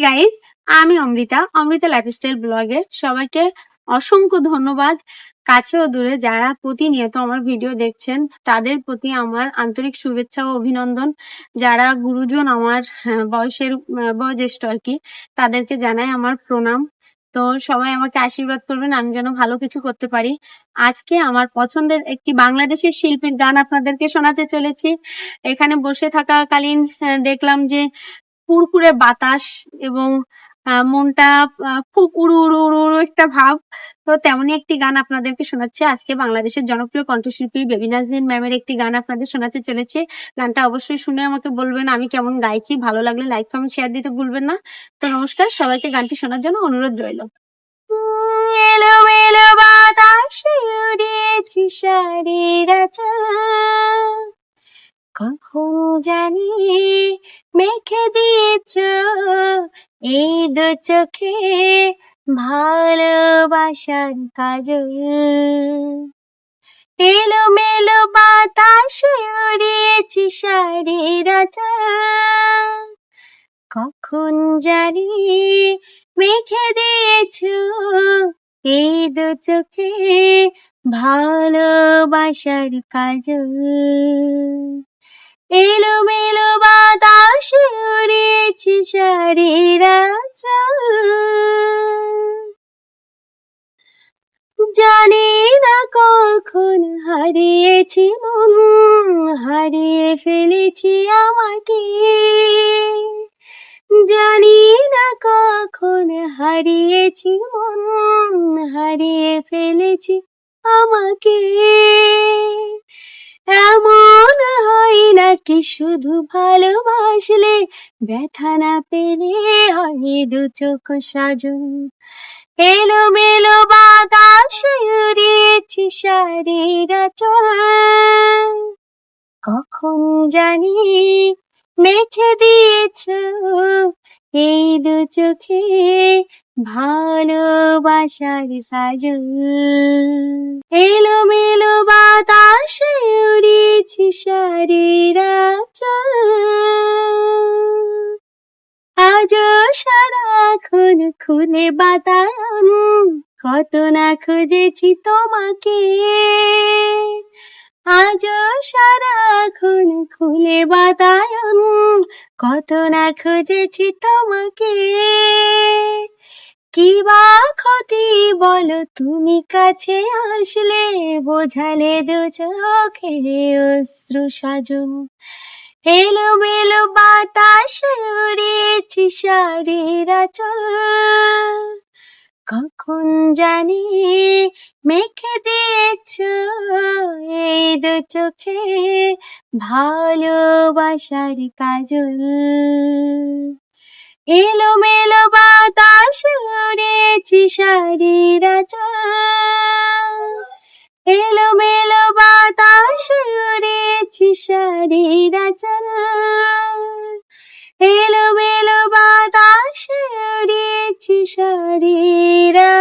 Guys আমি Amrita Amrita lifestyle ব্লগে সবাইকে অসংখ্য ধন্যবাদ। কাছে ও দূরে যারা প্রতিনিয়ত আমার ভিডিও দেখছেন তাদের প্রতি আমার আন্তরিক শুভেচ্ছা ও অভিনন্দন। যারা গুরুজন আমার বয়সের বয়োজ্যেষ্ঠ আর কি তাদেরকে জানাই আমার প্রণাম। তো সবাই আমাকে আশীর্বাদ করবেন আমি যেন ভালো কিছু করতে পারি। আজকে আমার পছন্দের একটি বাংলাদেশের শিল্পীর গান আপনাদেরকে শোনাতে চলেছি। এখানে বসে থাকাকালীন আহ, দেখলাম যে কুরকুরে বাতাস এবং মনটা খুব উড়ু উড়ু উড়ু উড়ু একটা ভাব। তো তেমনই একটি গান আপনাদেরকে শোনাচ্ছে। আজকে বাংলাদেশের জনপ্রিয় কণ্ঠশিল্পী বেবি নাজনীন ম্যামের একটি গান আপনাদের শোনাতে চলেছে। গানটা অবশ্যই শুনে আমাকে বলবেন আমি কেমন গাইছি। ভালো লাগলে লাইক, কমেন্ট শেয়ার দিতে ভুলবেন না। তো নমস্কার, সবাইকে গানটি শোনার জন্য অনুরোধ রইল। এলো মেলো বাতাসে উড়েছি শাড়ির কখন জানি মেখে দিয়েছ? এই দু চোখে ভালোবাসার কাজল। এলো মেলো বাতাসে উড়িয়েছি শাড়ির কখন জানি মেখে দিয়েছ? এই দু চোখে ভালোবাসার কাজল। এলো মেলো বাতাসে উড়েছি শাড়ির জানি না কখন হারিয়েছি মন, হারিয়ে ফেলেছি আমাকে। জানি না কখন হারিয়েছি মন, হারিয়ে ফেলেছি আমাকে। এমন নাকি শুধু ভালোবাসলে ব্যথা না পেলে হয় দু চোখ সাজন। এলো মেলো বাতাস উড়িয়েছি শাড়ির চল কখন জানি মেখে দিয়েছ এই দু চোখে ভালোবাসার কাজল এলো মেলো বাতাসে আজ সারাক্ষণ খুলে বাতায়ন কত না খুঁজেছি তোমাকে। আজ সারাক্ষণ খুলে বাতায়ন কত না খুঁজেছি তোমাকে। কি বা ক্ষতি বলো তুমি কাছে আসলে। বোঝালে দু চোখে অশ্রু সাজুন এলো মেলো বাতাস উড়েছি শাড়ির চল কখন জানি মেখে দিয়েছ এই দু চোখে ভালোবাসার কাজল। এলো মেলো বাতাস উড়েছি শাড়ির চল এলো মেলো বাতাস উড়েছি শাড়ির চল এলোমেলো বাতাসে উড়িয়েছি শরীরা।